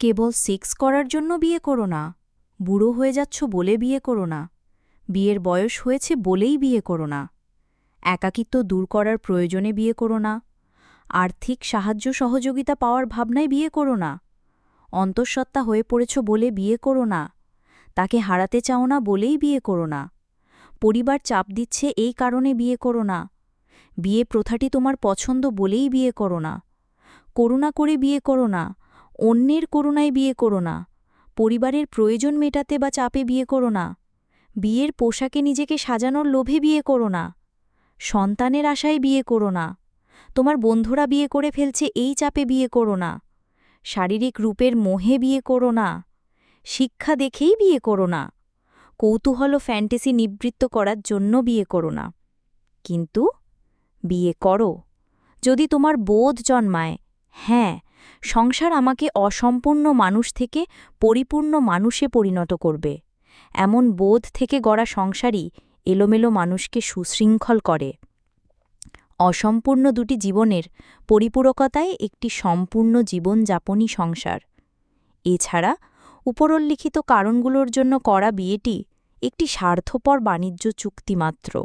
কেবল sex করার জন্য বিয়ে করো না বুড়ো হয়ে যাচ্ছ বলে বিয়ে করো না বিয়ের বয়স হয়েছে বলেই বিয়ে করো না একাকিত্ব দূর করার প্রয়োজনে বিয়ে করো না আর্থিক সাহায্য সহযোগিতা পাওয়ার ভাবনায় বিয়ে করো না অন্তঃসত্ত্বা হয়ে পড়েছ বলে বিয়ে করো না তাকে হারাতে চাও না বলেই বিয়ে করো না পরিবার চাপ দিচ্ছে এই কারণে বিয়ে করো না বিয়ে প্রথাটি তোমার পছন্দ বলেই বিয়ে করো না করুণা করে বিয়ে করো না অন্যের করুণায় বিয়ে করো না। পরিবারের প্রয়োজন মেটাতে বা চাপে বিয়ে করো না। বিয়ের পোশাকে নিজেকে সাজানোর লোভে বিয়ে করো না। সন্তানের আশায় বিয়ে করো না। তোমার বন্ধুরা বিয়ে করে ফেলছে, এই চাপে বিয়ে করো না। শারীরিক রূপের মোহে বিয়ে করো না। শিক্ষা দেখেই বিয়ে করো না। কৌতূহল ও ফ্যান্টাসি নিবৃত্ত করার জন্য বিয়ে করো না। কিন্তু বিয়ে করো। যদি তোমার বোধ জন্মায় হ্যাঁ সংসার আমাকে অসম্পূর্ণ মানুষ থেকে পরিপূর্ণ মানুষে পরিণত করবে। এমন বোধ থেকে গড়া সংসারই এলোমেলো মানুষকে সুশৃঙ্খল করে। অসম্পূর্ণ দুটি জীবনের পরিপূরকতায় একটি সম্পূর্ণ জীবনযাপনই সংসার। এছাড়া উপরোল্লিখিত কারণগুলোর জন্য করা বিয়েটি একটি স্বার্থপর বাণিজ্য চুক্তি মাত্র।